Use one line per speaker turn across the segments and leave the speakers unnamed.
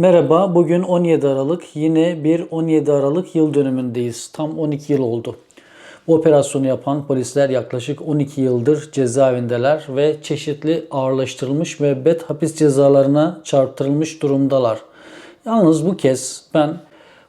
Merhaba, bugün 17 Aralık. Yine bir 17 Aralık yıl dönümündeyiz. Tam 12 yıl oldu. Bu operasyonu yapan polisler yaklaşık 12 yıldır cezaevindeler ve çeşitli ağırlaştırılmış müebbet hapis cezalarına çarptırılmış durumdalar. Yalnız bu kez ben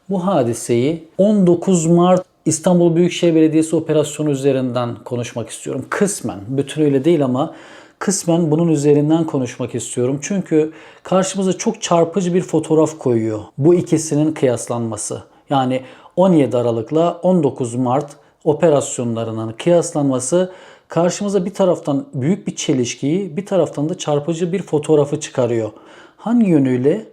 bu hadiseyi 19 Mart İstanbul Büyükşehir Belediyesi operasyonu üzerinden konuşmak istiyorum. Kısmen, bütünüyle değil ama kısmen bunun üzerinden konuşmak istiyorum. Çünkü karşımıza çok çarpıcı bir fotoğraf koyuyor. Bu ikisinin kıyaslanması. Yani 17 Aralık'la 19 Mart operasyonlarının kıyaslanması karşımıza bir taraftan büyük bir çelişkiyi, bir taraftan da çarpıcı bir fotoğrafı çıkarıyor. Hangi yönüyle?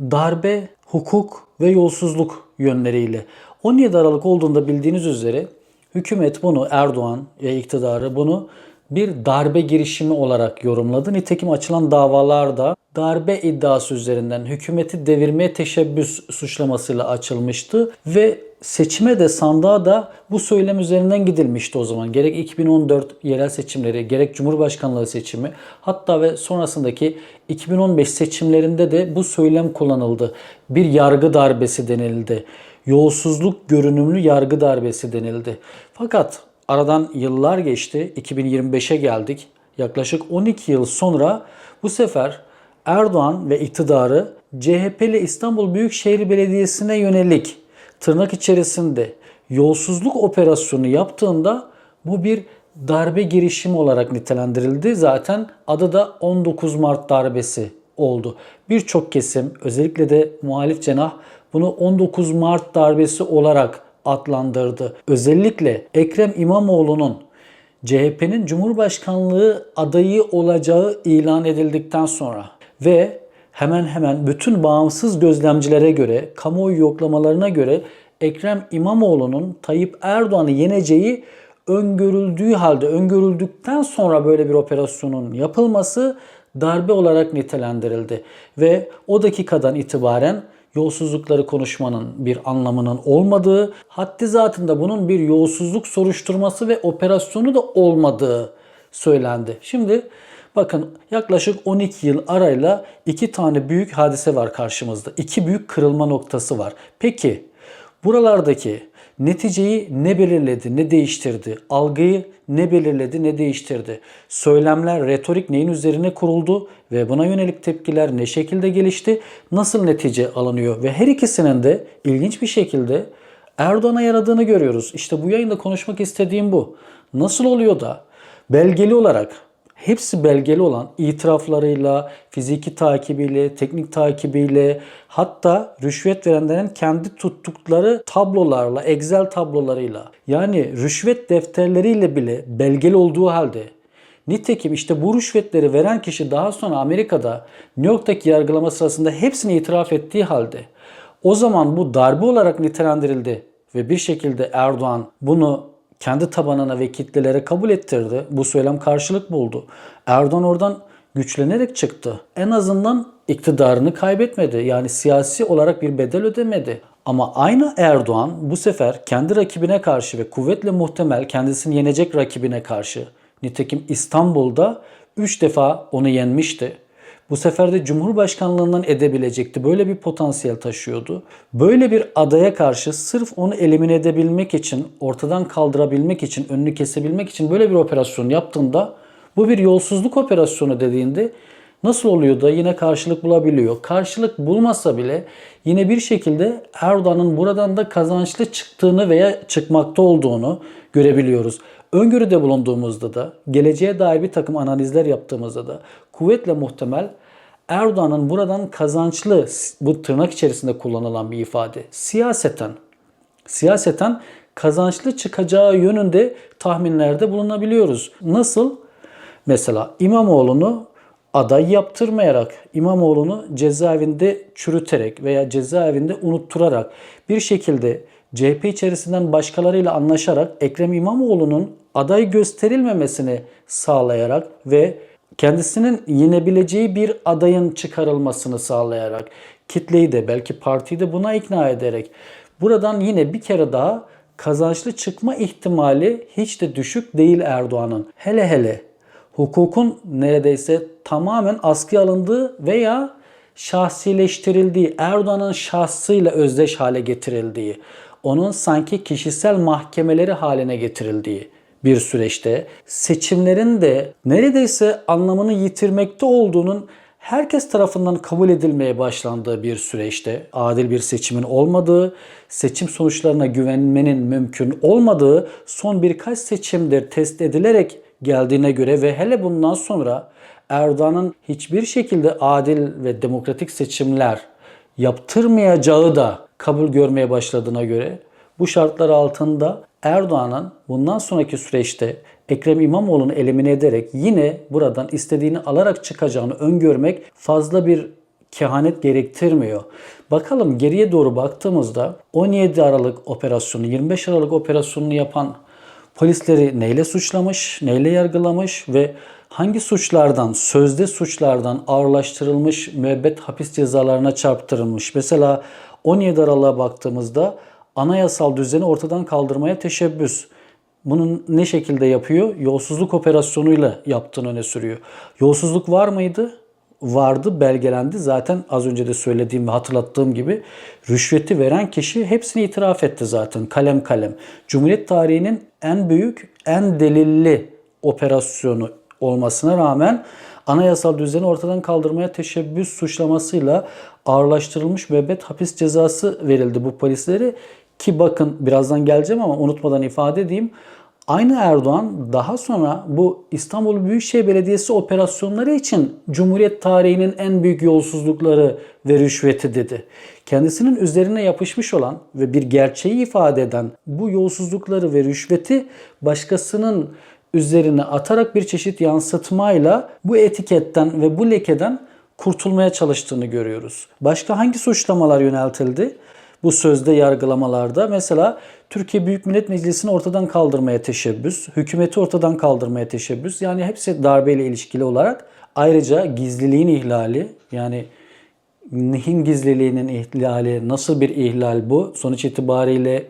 Darbe, hukuk ve yolsuzluk yönleriyle. 17 Aralık olduğunda bildiğiniz üzere hükümet bunu Erdoğan ve iktidarı bunu bir darbe girişimi olarak yorumladı. Nitekim açılan davalarda darbe iddiası üzerinden hükümeti devirmeye teşebbüs suçlamasıyla açılmıştı ve seçime de sandığa da bu söylem üzerinden gidilmişti o zaman. Gerek 2014 yerel seçimleri, gerek Cumhurbaşkanlığı seçimi, hatta ve sonrasındaki 2015 seçimlerinde de bu söylem kullanıldı. Bir yargı darbesi denildi. Yolsuzluk görünümlü yargı darbesi denildi. Fakat aradan yıllar geçti. 2025'e geldik. Yaklaşık 12 yıl sonra bu sefer Erdoğan ve iktidarı CHP'li İstanbul Büyükşehir Belediyesi'ne yönelik tırnak içerisinde yolsuzluk operasyonu yaptığında bu bir darbe girişimi olarak nitelendirildi. Zaten adı da 19 Mart darbesi oldu. Birçok kesim özellikle de muhalif cenah bunu 19 Mart darbesi olarak adlandırdı. Özellikle Ekrem İmamoğlu'nun CHP'nin Cumhurbaşkanlığı adayı olacağı ilan edildikten sonra ve hemen hemen bütün bağımsız gözlemcilere göre, kamuoyu yoklamalarına göre Ekrem İmamoğlu'nun Tayyip Erdoğan'ı yeneceği öngörüldüğü halde, öngörüldükten sonra böyle bir operasyonun yapılması darbe olarak nitelendirildi. Ve o dakikadan itibaren yolsuzlukları konuşmanın bir anlamının olmadığı, haddi zatında bunun bir yolsuzluk soruşturması ve operasyonu da olmadığı söylendi. Şimdi bakın yaklaşık 12 yıl arayla iki tane büyük hadise var karşımızda. İki büyük kırılma noktası var. Peki buralardaki neticeyi ne belirledi, ne değiştirdi? Algıyı ne belirledi, ne değiştirdi? Söylemler, retorik neyin üzerine kuruldu ve buna yönelik tepkiler ne şekilde gelişti? Nasıl netice alınıyor? Ve her ikisinin de ilginç bir şekilde Erdoğan'a yaradığını görüyoruz. İşte bu yayında konuşmak istediğim bu. Nasıl oluyor da belgeli olarak hepsi belgeli olan itiraflarıyla, fiziki takibiyle, teknik takibiyle hatta rüşvet verenlerin kendi tuttukları tablolarla, Excel tablolarıyla. Yani rüşvet defterleriyle bile belgeli olduğu halde. Nitekim işte bu rüşvetleri veren kişi daha sonra Amerika'da New York'taki yargılama sırasında hepsini itiraf ettiği halde o zaman bu darbe olarak nitelendirildi ve bir şekilde Erdoğan bunu kendi tabanına ve kitlelere kabul ettirdi. Bu söylem karşılık buldu. Erdoğan oradan güçlenerek çıktı. En azından iktidarını kaybetmedi. Yani siyasi olarak bir bedel ödemedi. Ama aynı Erdoğan bu sefer kendi rakibine karşı ve kuvvetle muhtemel kendisini yenecek rakibine karşı nitekim İstanbul'da 3 defa onu yenmişti. Bu sefer de Cumhurbaşkanlığından edebilecekti. Böyle bir potansiyel taşıyordu. Böyle bir adaya karşı sırf onu elimine edebilmek için, ortadan kaldırabilmek için, önünü kesebilmek için böyle bir operasyon yaptığında bu bir yolsuzluk operasyonu dediğinde nasıl oluyor da yine karşılık bulabiliyor. Karşılık bulmasa bile yine bir şekilde Erdoğan'ın buradan da kazançlı çıktığını veya çıkmakta olduğunu görebiliyoruz. Öngörüde bulunduğumuzda da, geleceğe dair bir takım analizler yaptığımızda da kuvvetle muhtemel Erdoğan'ın buradan kazançlı, bu tırnak içerisinde kullanılan bir ifade, siyaseten, siyaseten kazançlı çıkacağı yönünde tahminlerde bulunabiliyoruz. Nasıl? Mesela İmamoğlu'nu aday yaptırmayarak, İmamoğlu'nu cezaevinde çürüterek veya cezaevinde unutturarak bir şekilde CHP içerisinden başkalarıyla anlaşarak Ekrem İmamoğlu'nun aday gösterilmemesini sağlayarak ve kendisinin yenebileceği bir adayın çıkarılmasını sağlayarak kitleyi de belki partiyi de buna ikna ederek buradan yine bir kere daha kazançlı çıkma ihtimali hiç de düşük değil Erdoğan'ın. Hele hele hukukun neredeyse tamamen askıya alındığı veya şahsileştirildiği, Erdoğan'ın şahsıyla özdeş hale getirildiği, onun sanki kişisel mahkemeleri haline getirildiği bir süreçte seçimlerin de neredeyse anlamını yitirmekte olduğunun herkes tarafından kabul edilmeye başlandığı bir süreçte adil bir seçimin olmadığı, seçim sonuçlarına güvenmenin mümkün olmadığı son birkaç seçimdir test edilerek geldiğine göre ve hele bundan sonra Erdoğan'ın hiçbir şekilde adil ve demokratik seçimler yaptırmayacağı da kabul görmeye başladığına göre bu şartlar altında Erdoğan'ın bundan sonraki süreçte Ekrem İmamoğlu'nu elimine ederek yine buradan istediğini alarak çıkacağını öngörmek fazla bir kehanet gerektirmiyor. Bakalım geriye doğru baktığımızda 17 Aralık operasyonu, 25 Aralık operasyonunu yapan polisleri neyle suçlamış, neyle yargılamış ve hangi suçlardan, sözde suçlardan ağırlaştırılmış müebbet hapis cezalarına çarptırılmış. Mesela 17 Aralık'a baktığımızda anayasal düzeni ortadan kaldırmaya teşebbüs. Bunun ne şekilde yapıyor? Yolsuzluk operasyonuyla yaptığını öne sürüyor. Yolsuzluk var mıydı? Vardı, belgelendi. Zaten az önce de söylediğim ve hatırlattığım gibi rüşveti veren kişi hepsini itiraf etti zaten kalem kalem. Cumhuriyet tarihinin en büyük, en delilli operasyonu olmasına rağmen anayasal düzeni ortadan kaldırmaya teşebbüs suçlamasıyla ağırlaştırılmış müebbet hapis cezası verildi bu polislere. Ki bakın birazdan geleceğim ama unutmadan ifade edeyim. Aynı Erdoğan daha sonra bu İstanbul Büyükşehir Belediyesi operasyonları için Cumhuriyet tarihinin en büyük yolsuzlukları ve rüşveti dedi. Kendisinin üzerine yapışmış olan ve bir gerçeği ifade eden bu yolsuzlukları ve rüşveti başkasının üzerine atarak bir çeşit yansıtmayla bu etiketten ve bu lekeden kurtulmaya çalıştığını görüyoruz. Başka hangi suçlamalar yöneltildi? Bu sözde yargılamalarda mesela Türkiye Büyük Millet Meclisi'ni ortadan kaldırmaya teşebbüs, hükümeti ortadan kaldırmaya teşebbüs yani hepsi darbeyle ilişkili olarak ayrıca gizliliğin ihlali yani nehin gizliliğinin ihlali nasıl bir ihlal bu? Sonuç itibariyle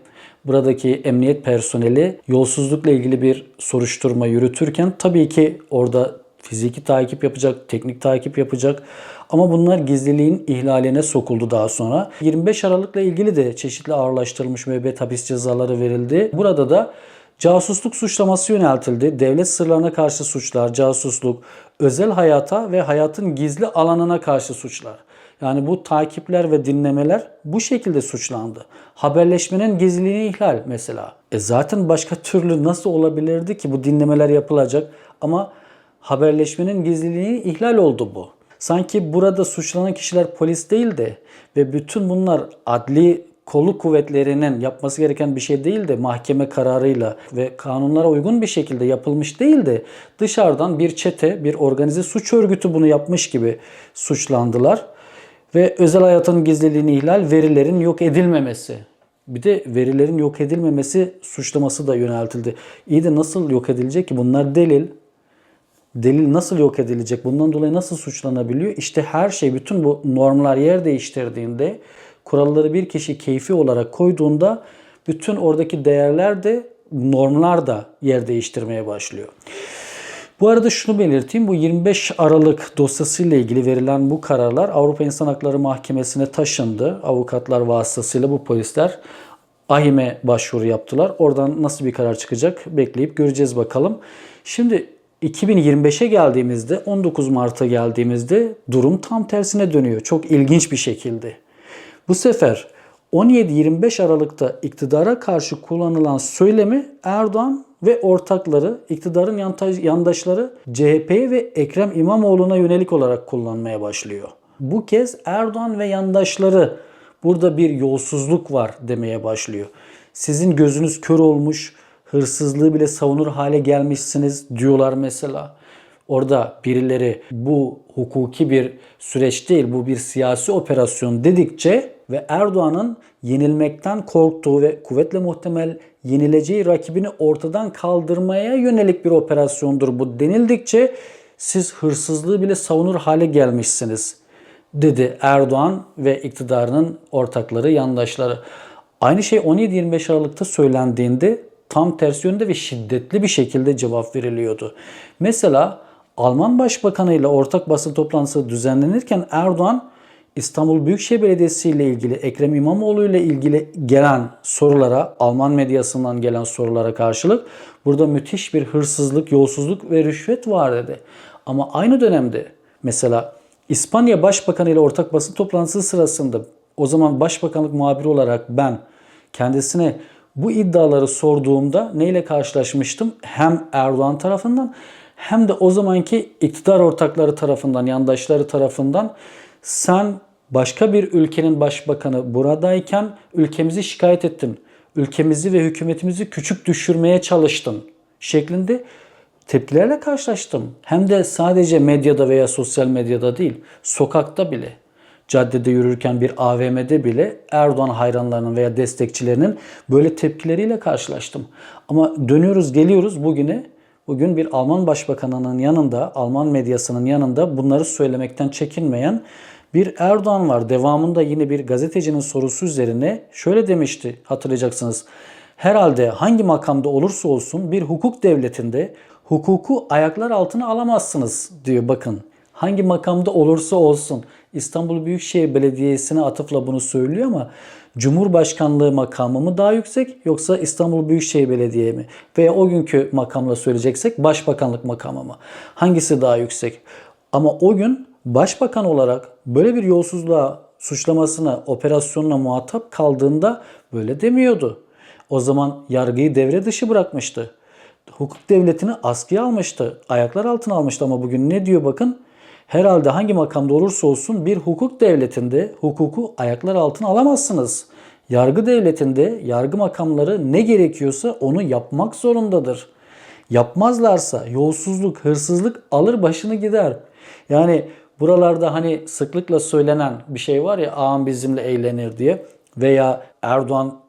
buradaki emniyet personeli yolsuzlukla ilgili bir soruşturma yürütürken tabii ki orada fiziki takip yapacak, teknik takip yapacak. Ama bunlar gizliliğin ihlaline sokuldu daha sonra. 25 Aralık'la ilgili de çeşitli ağırlaştırılmış müebbet hapis cezaları verildi. Burada da casusluk suçlaması yöneltildi. Devlet sırlarına karşı suçlar, casusluk, özel hayata ve hayatın gizli alanına karşı suçlar. Yani bu takipler ve dinlemeler bu şekilde suçlandı. Haberleşmenin gizliliğini ihlal mesela. E zaten başka türlü nasıl olabilirdi ki bu dinlemeler yapılacak ama haberleşmenin gizliliği ihlal oldu bu. Sanki burada suçlanan kişiler polis değil de ve bütün bunlar adli kolu kuvvetlerinin yapması gereken bir şey değil de mahkeme kararıyla ve kanunlara uygun bir şekilde yapılmış değil de dışarıdan bir çete, bir organize suç örgütü bunu yapmış gibi suçlandılar. Ve özel hayatın gizliliğini ihlal, verilerin yok edilmemesi. Bir de verilerin yok edilmemesi suçlaması da yöneltildi. İyi de nasıl yok edilecek ki? Bunlar delil. Delil nasıl yok edilecek? Bundan dolayı nasıl suçlanabiliyor? İşte her şey, bütün bu normlar yer değiştirdiğinde, kuralları bir kişi keyfi olarak koyduğunda bütün oradaki değerler de normlar da yer değiştirmeye başlıyor. Bu arada şunu belirteyim. Bu 25 Aralık dosyasıyla ilgili verilen bu kararlar Avrupa İnsan Hakları Mahkemesi'ne taşındı. Avukatlar vasıtasıyla bu polisler AHİM'e başvuru yaptılar. Oradan nasıl bir karar çıkacak bekleyip göreceğiz bakalım. Şimdi 2025'e geldiğimizde 19 Mart'a geldiğimizde durum tam tersine dönüyor. Çok ilginç bir şekilde. Bu sefer 17-25 Aralık'ta iktidara karşı kullanılan söylemi Erdoğan ve ortakları, iktidarın yandaşları CHP ve Ekrem İmamoğlu'na yönelik olarak kullanmaya başlıyor. Bu kez Erdoğan ve yandaşları burada bir yolsuzluk var demeye başlıyor. Sizin gözünüz kör olmuş, hırsızlığı bile savunur hale gelmişsiniz diyorlar mesela. Orada birileri bu hukuki bir süreç değil, bu bir siyasi operasyon dedikçe ve Erdoğan'ın yenilmekten korktuğu ve kuvvetle muhtemel yenileceği rakibini ortadan kaldırmaya yönelik bir operasyondur bu denildikçe siz hırsızlığı bile savunur hale gelmişsiniz dedi Erdoğan ve iktidarının ortakları, yandaşları. Aynı şey 17-25 Aralık'ta söylendiğinde tam ters yönde ve şiddetli bir şekilde cevap veriliyordu. Mesela Alman Başbakanı ile ortak basın toplantısı düzenlenirken Erdoğan İstanbul Büyükşehir Belediyesi ile ilgili Ekrem İmamoğlu ile ilgili gelen sorulara, Alman medyasından gelen sorulara karşılık burada müthiş bir hırsızlık, yolsuzluk ve rüşvet var dedi. Ama aynı dönemde mesela İspanya Başbakanı ile ortak basın toplantısı sırasında o zaman Başbakanlık muhabiri olarak ben kendisine bu iddiaları sorduğumda neyle karşılaşmıştım? Hem Erdoğan tarafından hem de o zamanki iktidar ortakları tarafından, yandaşları tarafından sen başka bir ülkenin başbakanı buradayken ülkemizi şikayet ettin. Ülkemizi ve hükümetimizi küçük düşürmeye çalıştın şeklinde tepkilerle karşılaştım. Hem de sadece medyada veya sosyal medyada değil, sokakta bile. Caddede yürürken bir AVM'de bile Erdoğan hayranlarının veya destekçilerinin böyle tepkileriyle karşılaştım. Ama dönüyoruz geliyoruz bugüne. Bugün bir Alman başbakanının yanında, Alman medyasının yanında bunları söylemekten çekinmeyen bir Erdoğan var. Devamında yine bir gazetecinin sorusu üzerine şöyle demişti hatırlayacaksınız. Herhalde hangi makamda olursa olsun bir hukuk devletinde hukuku ayaklar altına alamazsınız diyor bakın. Hangi makamda olursa olsun İstanbul Büyükşehir Belediyesi'ne atıfla bunu söylüyor ama Cumhurbaşkanlığı makamı mı daha yüksek yoksa İstanbul Büyükşehir Belediye mi? Veya o günkü makamla söyleyeceksek Başbakanlık makamı mı? Hangisi daha yüksek? Ama o gün Başbakan olarak böyle bir yolsuzluğa suçlamasına, operasyonuna muhatap kaldığında böyle demiyordu. O zaman yargıyı devre dışı bırakmıştı. Hukuk devletini askıya almıştı. Ayaklar altına almıştı ama bugün ne diyor bakın? Herhalde hangi makamda olursa olsun bir hukuk devletinde hukuku ayaklar altına alamazsınız. Yargı devletinde yargı makamları ne gerekiyorsa onu yapmak zorundadır. Yapmazlarsa yolsuzluk, hırsızlık alır başını gider. Yani buralarda hani sıklıkla söylenen bir şey var ya ağam bizimle eğlenir diye veya Erdoğan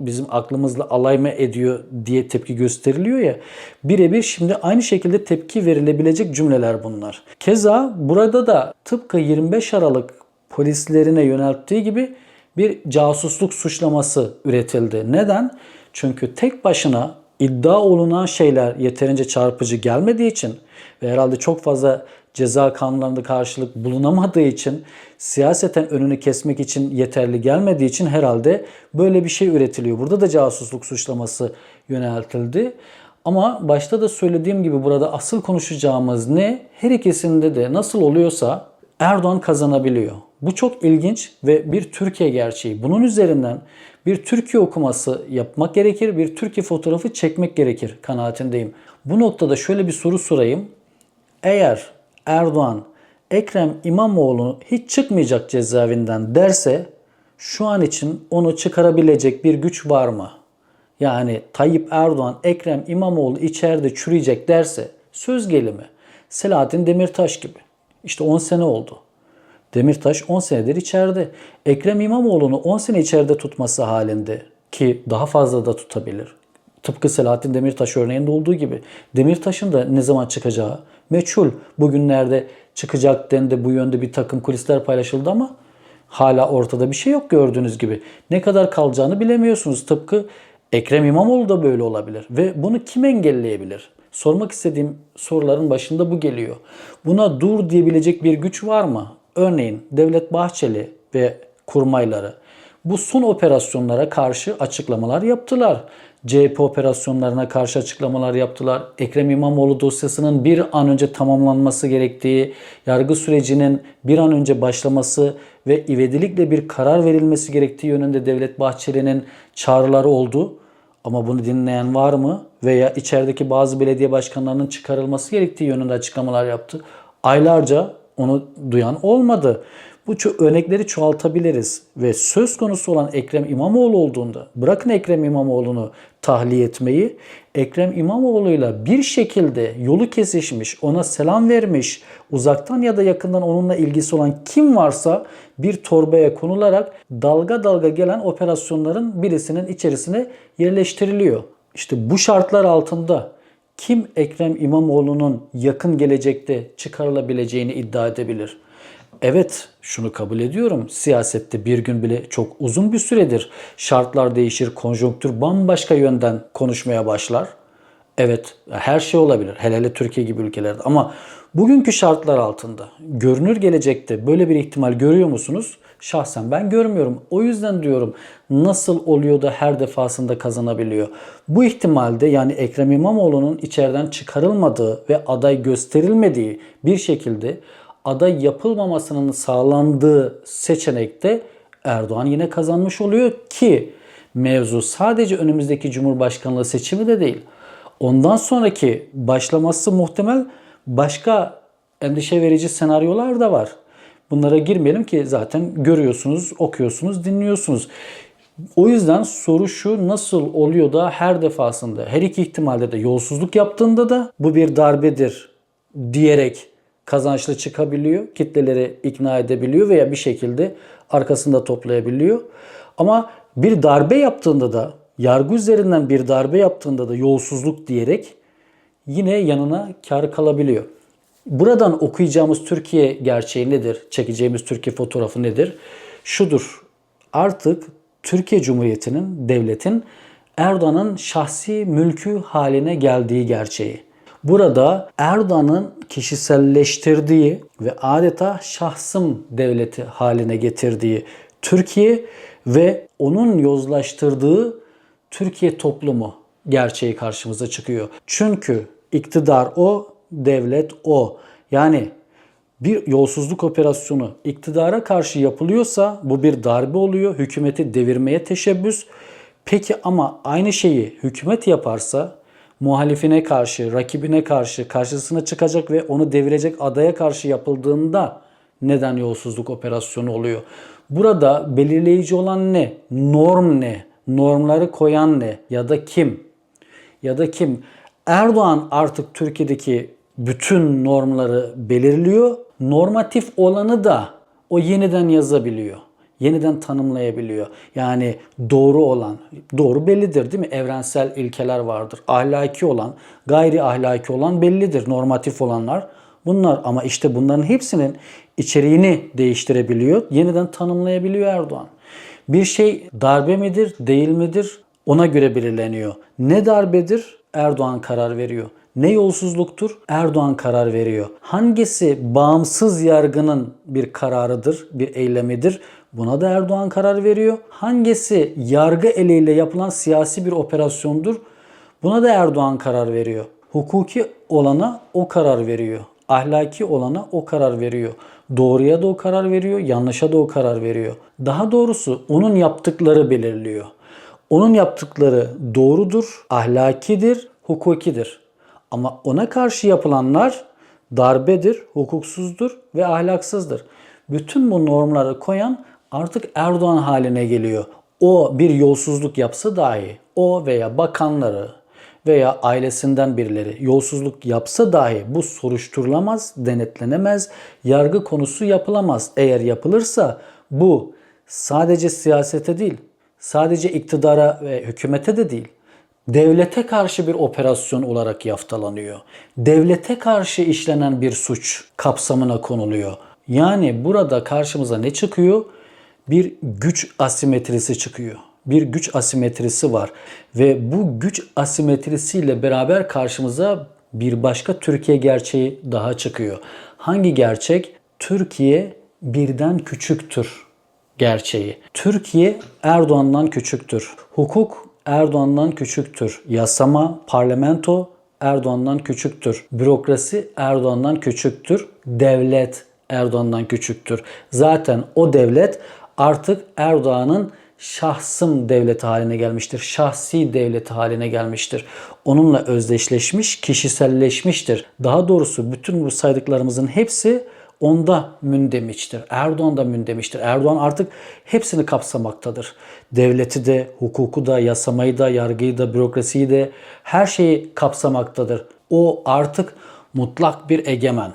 bizim aklımızla alay mı ediyor diye tepki gösteriliyor ya. Birebir şimdi aynı şekilde tepki verilebilecek cümleler bunlar. Keza burada da tıpkı 25 Aralık polislerine yönelttiği gibi bir casusluk suçlaması üretildi. Neden? Çünkü tek başına iddia olunan şeyler yeterince çarpıcı gelmediği için ve herhalde çok fazla ceza kanunlarında karşılık bulunamadığı için siyaseten önünü kesmek için yeterli gelmediği için herhalde böyle bir şey üretiliyor. Burada da casusluk suçlaması yöneltildi. Ama başta da söylediğim gibi burada asıl konuşacağımız ne? Her ikisinde de nasıl oluyorsa Erdoğan kazanabiliyor. Bu çok ilginç ve bir Türkiye gerçeği. Bunun üzerinden bir Türkiye okuması yapmak gerekir, bir Türkiye fotoğrafı çekmek gerekir kanaatindeyim. Bu noktada şöyle bir soru sorayım. Eğer Erdoğan Ekrem İmamoğlu hiç çıkmayacak cezaevinden derse şu an için onu çıkarabilecek bir güç var mı? Yani Tayyip Erdoğan Ekrem İmamoğlu içeride çürüyecek derse söz gelimi Selahattin Demirtaş gibi. İşte 10 sene oldu. Demirtaş 10 senedir içeride. Ekrem İmamoğlu'nu 10 sene içeride tutması halinde ki daha fazla da tutabilir. Tıpkı Selahattin Demirtaş örneğinde olduğu gibi. Demirtaş'ın da ne zaman çıkacağı meçhul. Bugünlerde çıkacak dendi bu yönde bir takım kulisler paylaşıldı ama hala ortada bir şey yok gördüğünüz gibi. Ne kadar kalacağını bilemiyorsunuz. Tıpkı Ekrem İmamoğlu da böyle olabilir. Ve bunu kim engelleyebilir? Sormak istediğim soruların başında bu geliyor. Buna dur diyebilecek bir güç var mı? Örneğin Devlet Bahçeli ve kurmayları bu son operasyonlara karşı açıklamalar yaptılar. CHP operasyonlarına karşı açıklamalar yaptılar. Ekrem İmamoğlu dosyasının bir an önce tamamlanması gerektiği, yargı sürecinin bir an önce başlaması ve ivedilikle bir karar verilmesi gerektiği yönünde Devlet Bahçeli'nin çağrıları oldu. Ama bunu dinleyen var mı? Veya içerideki bazı belediye başkanlarının çıkarılması gerektiği yönünde açıklamalar yaptı. Aylarca onu duyan olmadı. Bu örnekleri çoğaltabiliriz ve söz konusu olan Ekrem İmamoğlu olduğunda bırakın Ekrem İmamoğlu'nu tahliye etmeyi Ekrem İmamoğlu'yla bir şekilde yolu kesişmiş, ona selam vermiş, uzaktan ya da yakından onunla ilgisi olan kim varsa bir torbaya konularak dalga dalga gelen operasyonların birisinin içerisine yerleştiriliyor. İşte bu şartlar altında kim Ekrem İmamoğlu'nun yakın gelecekte çıkarılabileceğini iddia edebilir? Evet şunu kabul ediyorum. Siyasette bir gün bile çok uzun bir süredir. Şartlar değişir, konjonktür bambaşka yönden konuşmaya başlar. Evet, her şey olabilir. Hele hele Türkiye gibi ülkelerde. Ama bugünkü şartlar altında görünür gelecekte böyle bir ihtimal görüyor musunuz? Şahsen ben görmüyorum. O yüzden diyorum nasıl oluyor da her defasında kazanabiliyor? Bu ihtimalde yani Ekrem İmamoğlu'nun içeriden çıkarılmadığı ve aday gösterilmediği bir şekilde aday yapılmamasının sağlandığı seçenekte Erdoğan yine kazanmış oluyor ki mevzu sadece önümüzdeki Cumhurbaşkanlığı seçimi de değil. Ondan sonraki başlaması muhtemel başka endişe verici senaryolar da var. Bunlara girmeyelim ki zaten görüyorsunuz, okuyorsunuz, dinliyorsunuz. O yüzden soru şu nasıl oluyor da her defasında her iki ihtimalde de yolsuzluk yaptığında da bu bir darbedir diyerek kazançlı çıkabiliyor. Kitleleri ikna edebiliyor veya bir şekilde arkasında toplayabiliyor. Ama bir darbe yaptığında da yargı üzerinden bir darbe yaptığında da yolsuzluk diyerek yine yanına kar kalabiliyor. Buradan okuyacağımız Türkiye gerçeği nedir? Çekeceğimiz Türkiye fotoğrafı nedir? Şudur. Artık Türkiye Cumhuriyeti'nin, devletin Erdoğan'ın şahsi mülkü haline geldiği gerçeği. Burada Erdoğan'ın kişiselleştirdiği ve adeta şahsım devleti haline getirdiği Türkiye ve onun yozlaştırdığı Türkiye toplumu gerçeği karşımıza çıkıyor. Çünkü iktidar o, devlet o. Yani bir yolsuzluk operasyonu iktidara karşı yapılıyorsa bu bir darbe oluyor. Hükümeti devirmeye teşebbüs. Peki ama aynı şeyi hükümet yaparsa muhalifine karşı, rakibine karşı, karşısına çıkacak ve onu devirecek adaya karşı yapıldığında neden yolsuzluk operasyonu oluyor? Burada belirleyici olan ne? Norm ne? Normları koyan ne? Ya da kim? Ya da kim? Erdoğan artık Türkiye'deki bütün normları belirliyor. Normatif olanı da o yeniden yazabiliyor. Yeniden tanımlayabiliyor. Yani doğru olan, doğru bellidir değil mi? Evrensel ilkeler vardır. Ahlaki olan, gayri ahlaki olan bellidir. Normatif olanlar bunlar. Ama işte bunların hepsinin içeriğini değiştirebiliyor. Yeniden tanımlayabiliyor Erdoğan. Bir şey darbe midir, değil midir? Ona göre belirleniyor. Ne darbedir? Erdoğan karar veriyor. Ne yolsuzluktur? Erdoğan karar veriyor. Hangisi bağımsız yargının bir kararıdır, bir eylemidir? Buna da Erdoğan karar veriyor. Hangisi yargı eliyle yapılan siyasi bir operasyondur? Buna da Erdoğan karar veriyor. Hukuki olana o karar veriyor. Ahlaki olana o karar veriyor. Doğruya da o karar veriyor, yanlışa da o karar veriyor. Daha doğrusu onun yaptıkları belirliyor. Onun yaptıkları doğrudur, ahlakidir, hukukidir. Ama ona karşı yapılanlar darbedir, hukuksuzdur ve ahlaksızdır. Bütün bu normları koyan artık Erdoğan haline geliyor. O bir yolsuzluk yapsa dahi o veya bakanları veya ailesinden birileri yolsuzluk yapsa dahi bu soruşturulamaz, denetlenemez, yargı konusu yapılamaz. Eğer yapılırsa bu sadece siyasete değil, sadece iktidara ve hükümete de değil, devlete karşı bir operasyon olarak yaftalanıyor. Devlete karşı işlenen bir suç kapsamına konuluyor. Yani burada karşımıza ne çıkıyor? Bir güç asimetrisi çıkıyor. Bir güç asimetrisi var ve bu güç asimetrisiyle beraber karşımıza bir başka Türkiye gerçeği daha çıkıyor. Hangi gerçek? Türkiye birden küçüktür gerçeği. Türkiye Erdoğan'dan küçüktür. Hukuk Erdoğan'dan küçüktür. Yasama, parlamento Erdoğan'dan küçüktür. Bürokrasi Erdoğan'dan küçüktür. Devlet Erdoğan'dan küçüktür. Zaten o devlet artık Erdoğan'ın şahsım devleti haline gelmiştir. Şahsi devleti haline gelmiştir. Onunla özdeşleşmiş, kişiselleşmiştir. Daha doğrusu bütün bu saydıklarımızın hepsi onda mündemiştir. Erdoğan da mündemiştir. Erdoğan artık hepsini kapsamaktadır. Devleti de, hukuku da, yasamayı da, yargıyı da, bürokrasiyi de her şeyi kapsamaktadır. O artık mutlak bir egemen.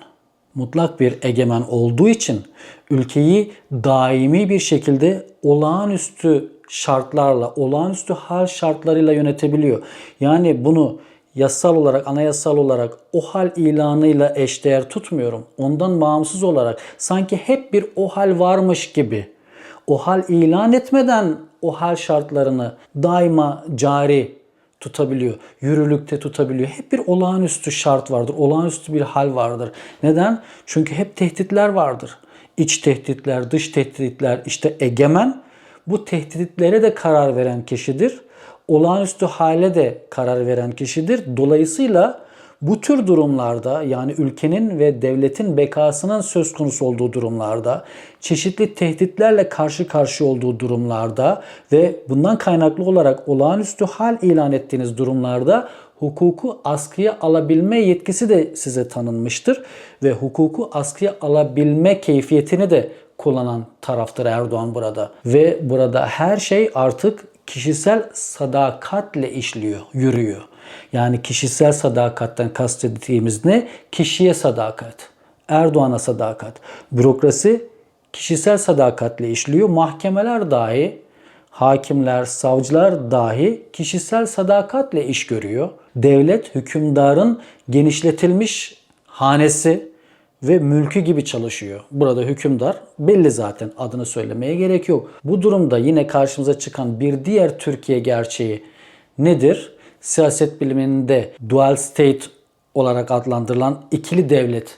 Mutlak bir egemen olduğu için ülkeyi daimi bir şekilde olağanüstü şartlarla, olağanüstü hal şartlarıyla yönetebiliyor. Yani bunu yasal olarak, anayasal olarak o hal ilanıyla eşdeğer tutmuyorum. Ondan bağımsız olarak sanki hep bir o hal varmış gibi o hal ilan etmeden o hal şartlarını daima cari tutabiliyor. Yürürlükte tutabiliyor. Hep bir olağanüstü şart vardır. Olağanüstü bir hal vardır. Neden? Çünkü hep tehditler vardır. İç tehditler, dış tehditler, işte egemen bu tehditlere de karar veren kişidir. Olağanüstü hale de karar veren kişidir. Dolayısıyla bu tür durumlarda yani ülkenin ve devletin bekasının söz konusu olduğu durumlarda, çeşitli tehditlerle karşı karşıya olduğu durumlarda ve bundan kaynaklı olarak olağanüstü hal ilan ettiğiniz durumlarda hukuku askıya alabilme yetkisi de size tanınmıştır ve hukuku askıya alabilme keyfiyetini de kullanan taraftır Erdoğan burada. Ve burada her şey artık kişisel sadakatle işliyor, yürüyor. Yani kişisel sadakatten kastettiğimiz ne? Kişiye sadakat. Erdoğan'a sadakat. Bürokrasi kişisel sadakatle işliyor. Mahkemeler dahi, hakimler, savcılar dahi kişisel sadakatle iş görüyor. Devlet hükümdarın genişletilmiş hanesi ve mülkü gibi çalışıyor. Burada hükümdar belli zaten adını söylemeye gerek yok. Bu durumda yine karşımıza çıkan bir diğer Türkiye gerçeği nedir? Siyaset biliminde dual state olarak adlandırılan ikili devlet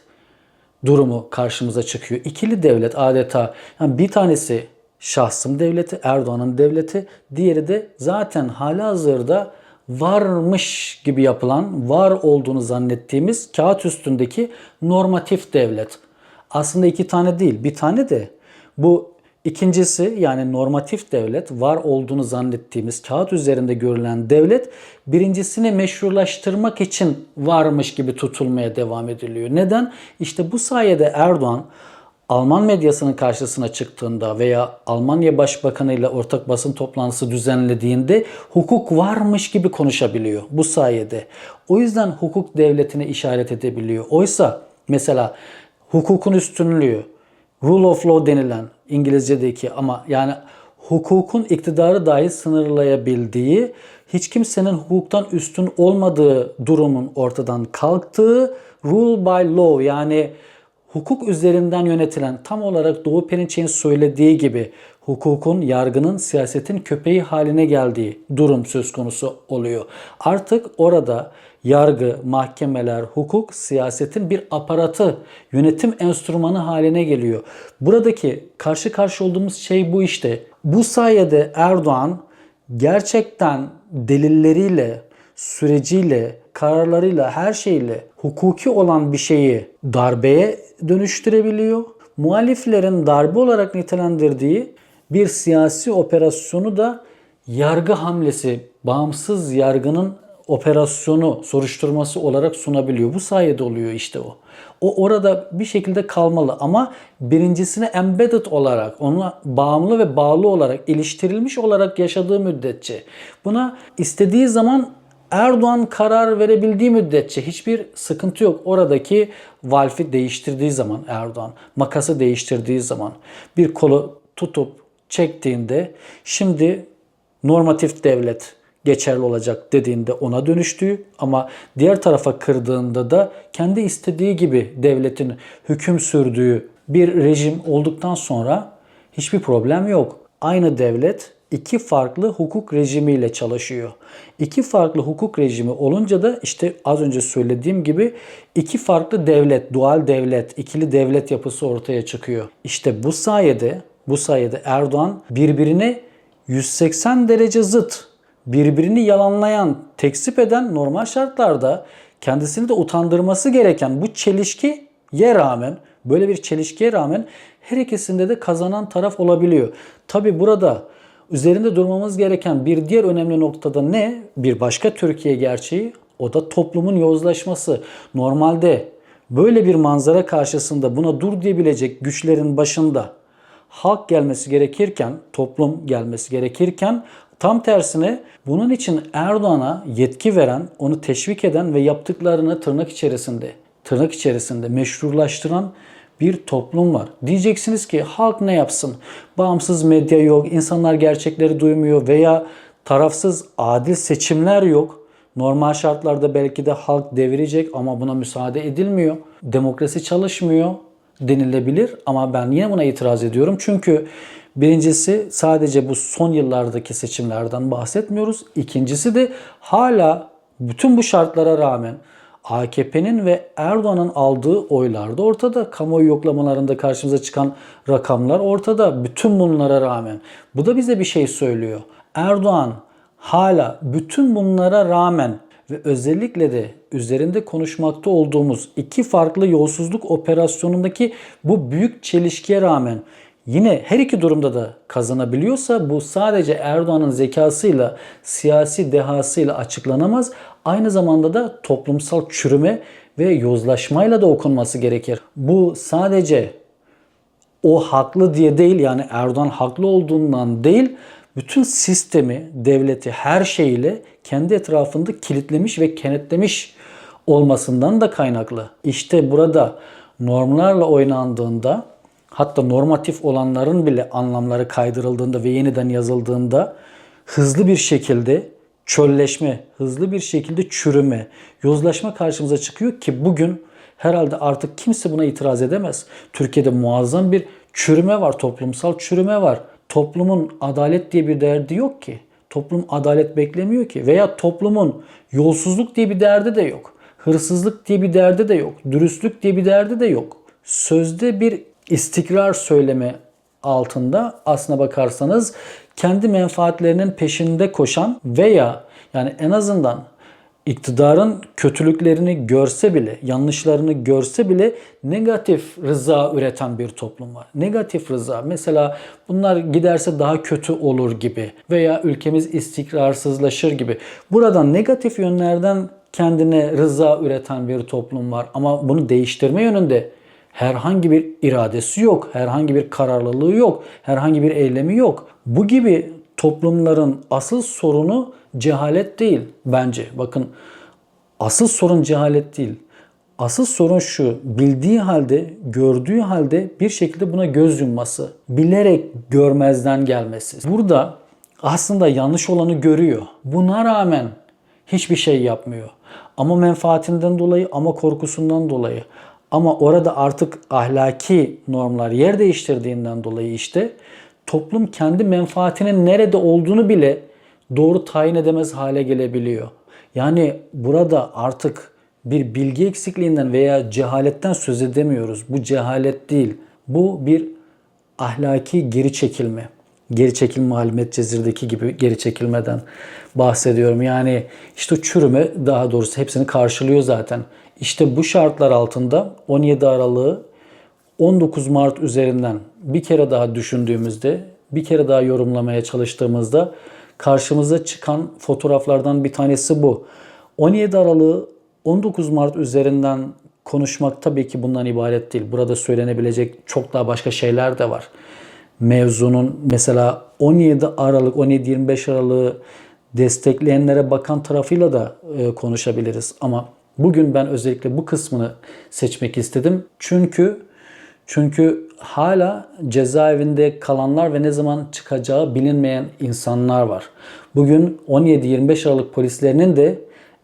durumu karşımıza çıkıyor. İkili devlet adeta yani bir tanesi şahsım devleti, Erdoğan'ın devleti, diğeri de zaten halihazırda varmış gibi yapılan, var olduğunu zannettiğimiz kağıt üstündeki normatif devlet. Aslında iki tane değil, bir tane de bu ikincisi yani normatif devlet, var olduğunu zannettiğimiz kağıt üzerinde görülen devlet birincisini meşrulaştırmak için varmış gibi tutulmaya devam ediliyor. Neden? İşte bu sayede Erdoğan Alman medyasının karşısına çıktığında veya Almanya Başbakanı ile ortak basın toplantısı düzenlediğinde hukuk varmış gibi konuşabiliyor bu sayede. O yüzden hukuk devletine işaret edebiliyor. Oysa mesela hukukun üstünlüğü, rule of law denilen İngilizce'deki ama yani hukukun iktidarı dahi sınırlayabildiği, hiç kimsenin hukuktan üstün olmadığı durumun ortadan kalktığı rule by law yani hukuk üzerinden yönetilen tam olarak Doğu Perinçek'in söylediği gibi hukukun, yargının, siyasetin köpeği haline geldiği durum söz konusu oluyor. Artık orada yargı, mahkemeler, hukuk, siyasetin bir aparatı, yönetim enstrümanı haline geliyor. Buradaki karşı karşı olduğumuz şey bu işte. Bu sayede Erdoğan gerçekten delilleriyle, süreciyle, kararlarıyla, her şeyle hukuki olan bir şeyi darbeye dönüştürebiliyor. Muhaliflerin darbe olarak nitelendirdiği bir siyasi operasyonu da yargı hamlesi, bağımsız yargının operasyonu, soruşturması olarak sunabiliyor. Bu sayede oluyor işte o. O orada bir şekilde kalmalı ama birincisine embedded olarak, ona bağımlı ve bağlı olarak, iliştirilmiş olarak yaşadığı müddetçe buna istediği zaman Erdoğan karar verebildiği müddetçe hiçbir sıkıntı yok. Oradaki valfi değiştirdiği zaman Erdoğan, makası değiştirdiği zaman bir kolu tutup çektiğinde şimdi normatif devlet geçerli olacak dediğinde ona dönüştüğü ama diğer tarafa kırdığında da kendi istediği gibi devletin hüküm sürdüğü bir rejim olduktan sonra hiçbir problem yok. Aynı devlet iki farklı hukuk rejimiyle çalışıyor. İki farklı hukuk rejimi olunca da işte az önce söylediğim gibi iki farklı devlet, dual devlet, ikili devlet yapısı ortaya çıkıyor. İşte bu sayede bu sayede Erdoğan birbirine 180 derece zıt, birbirini yalanlayan, tekzip eden normal şartlarda kendisini de utandırması gereken bu çelişkiye rağmen, böyle bir çelişkiye rağmen her ikisinde de kazanan taraf olabiliyor. Tabi burada üzerinde durmamız gereken bir diğer önemli noktada ne? Bir başka Türkiye gerçeği o da toplumun yozlaşması. Normalde böyle bir manzara karşısında buna dur diyebilecek güçlerin başında halk gelmesi gerekirken, toplum gelmesi gerekirken tam tersine bunun için Erdoğan'a yetki veren, onu teşvik eden ve yaptıklarını tırnak içerisinde, tırnak içerisinde meşrulaştıran bir toplum var. Diyeceksiniz ki halk ne yapsın? Bağımsız medya yok, insanlar gerçekleri duymuyor veya tarafsız adil seçimler yok. Normal şartlarda belki de halk devirecek ama buna müsaade edilmiyor. Demokrasi çalışmıyor denilebilir ama ben yine buna itiraz ediyorum. Çünkü Birincisi sadece bu son yıllardaki seçimlerden bahsetmiyoruz. İkincisi de hala bütün bu şartlara rağmen AKP'nin ve Erdoğan'ın aldığı oylar da ortada. Kamuoyu yoklamalarında karşımıza çıkan rakamlar ortada. Bütün bunlara rağmen. Bu da bize bir şey söylüyor. Erdoğan hala bütün bunlara rağmen ve özellikle de üzerinde konuşmakta olduğumuz iki farklı yolsuzluk operasyonundaki bu büyük çelişkiye rağmen yine her iki durumda da kazanabiliyorsa bu sadece Erdoğan'ın zekasıyla, siyasi dehasıyla açıklanamaz. Aynı zamanda da toplumsal çürüme ve yozlaşmayla da okunması gerekir. Bu sadece o haklı diye değil yani Erdoğan haklı olduğundan değil bütün sistemi, devleti her şeyiyle kendi etrafında kilitlemiş ve kenetlemiş olmasından da kaynaklı. İşte burada normlarla oynandığında hatta normatif olanların bile anlamları kaydırıldığında ve yeniden yazıldığında hızlı bir şekilde çölleşme, hızlı bir şekilde çürüme, yozlaşma karşımıza çıkıyor ki bugün herhalde artık kimse buna itiraz edemez. Türkiye'de muazzam bir çürüme var, toplumsal çürüme var. Toplumun adalet diye bir derdi yok ki. Toplum adalet beklemiyor ki. Veya toplumun yolsuzluk diye bir derdi de yok. Hırsızlık diye bir derdi de yok. Dürüstlük diye bir derdi de yok. Sözde bir istikrar söyleme altında aslına bakarsanız kendi menfaatlerinin peşinde koşan veya yani en azından iktidarın kötülüklerini görse bile, yanlışlarını görse bile negatif rıza üreten bir toplum var. Negatif rıza mesela bunlar giderse daha kötü olur gibi veya ülkemiz istikrarsızlaşır gibi. Buradan negatif yönlerden kendine rıza üreten bir toplum var ama bunu değiştirme yönünde herhangi bir iradesi yok, herhangi bir kararlılığı yok, herhangi bir eylemi yok. Bu gibi toplumların asıl sorunu cehalet değil bence. Bakın asıl sorun cehalet değil. Asıl sorun şu, bildiği halde, gördüğü halde bir şekilde buna göz yumması, bilerek görmezden gelmesi. Burada aslında yanlış olanı görüyor. Buna rağmen hiçbir şey yapmıyor. Ama menfaatinden dolayı ama korkusundan dolayı ama orada artık ahlaki normlar yer değiştirdiğinden dolayı işte toplum kendi menfaatinin nerede olduğunu bile doğru tayin edemez hale gelebiliyor. Yani burada artık bir bilgi eksikliğinden veya cehaletten söz edemiyoruz. Bu cehalet değil. Bu bir ahlaki geri çekilme. Geri çekilme Halimet Cezir'deki gibi geri çekilmeden bahsediyorum. Yani işte çürüme daha doğrusu hepsini karşılıyor zaten. İşte bu şartlar altında 17 Aralık'ı 19 Mart üzerinden bir kere daha düşündüğümüzde, bir kere daha yorumlamaya çalıştığımızda karşımıza çıkan fotoğraflardan bir tanesi bu. 17 Aralık'ı 19 Mart üzerinden konuşmak tabii ki bundan ibaret değil. Burada söylenebilecek çok daha başka şeyler de var. Mevzunun mesela 17 Aralık, 17-25 Aralık'ı destekleyenlere bakan tarafıyla da e, konuşabiliriz. Ama bugün ben özellikle bu kısmını seçmek istedim. Çünkü çünkü hala cezaevinde kalanlar ve ne zaman çıkacağı bilinmeyen insanlar var. Bugün 17-25 Aralık polislerinin de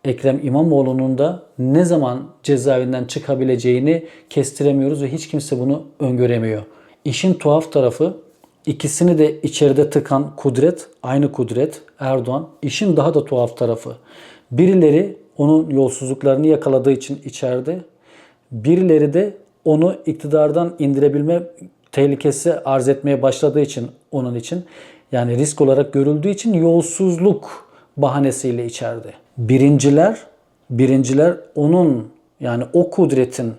Ekrem İmamoğlu'nun da ne zaman cezaevinden çıkabileceğini kestiremiyoruz ve hiç kimse bunu öngöremiyor. İşin tuhaf tarafı ikisini de içeride tıkan Kudret, aynı Kudret, Erdoğan. İşin daha da tuhaf tarafı. Birileri onun yolsuzluklarını yakaladığı için içeride, birileri de onu iktidardan indirebilme tehlikesi arz etmeye başladığı için onun için yani risk olarak görüldüğü için yolsuzluk bahanesiyle içeride. Birinciler, birinciler onun yani o kudretin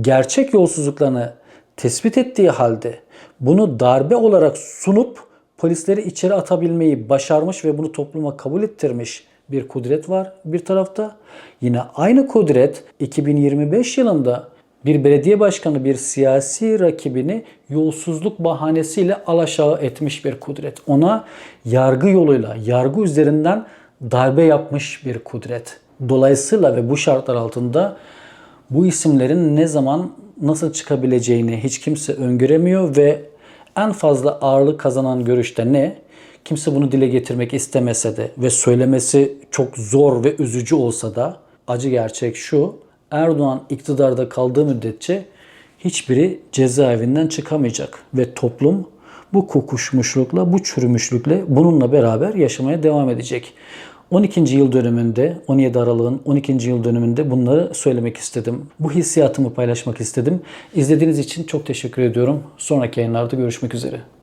gerçek yolsuzluklarını tespit ettiği halde bunu darbe olarak sunup polisleri içeri atabilmeyi başarmış ve bunu topluma kabul ettirmiş bir kudret var bir tarafta. Yine aynı kudret 2025 yılında bir belediye başkanı bir siyasi rakibini yolsuzluk bahanesiyle alaşağı etmiş bir kudret. Ona yargı yoluyla, yargı üzerinden darbe yapmış bir kudret. Dolayısıyla ve bu şartlar altında bu isimlerin ne zaman nasıl çıkabileceğini hiç kimse öngöremiyor ve en fazla ağırlık kazanan görüşte ne? Kimse bunu dile getirmek istemese de ve söylemesi çok zor ve üzücü olsa da acı gerçek şu. Erdoğan iktidarda kaldığı müddetçe hiçbiri cezaevinden çıkamayacak ve toplum bu kokuşmuşlukla, bu çürümüşlükle bununla beraber yaşamaya devam edecek. 12. yıl dönümünde, 17 Aralık'ın 12. yıl dönümünde bunları söylemek istedim. Bu hissiyatımı paylaşmak istedim. İzlediğiniz için çok teşekkür ediyorum. Sonraki yayınlarda görüşmek üzere.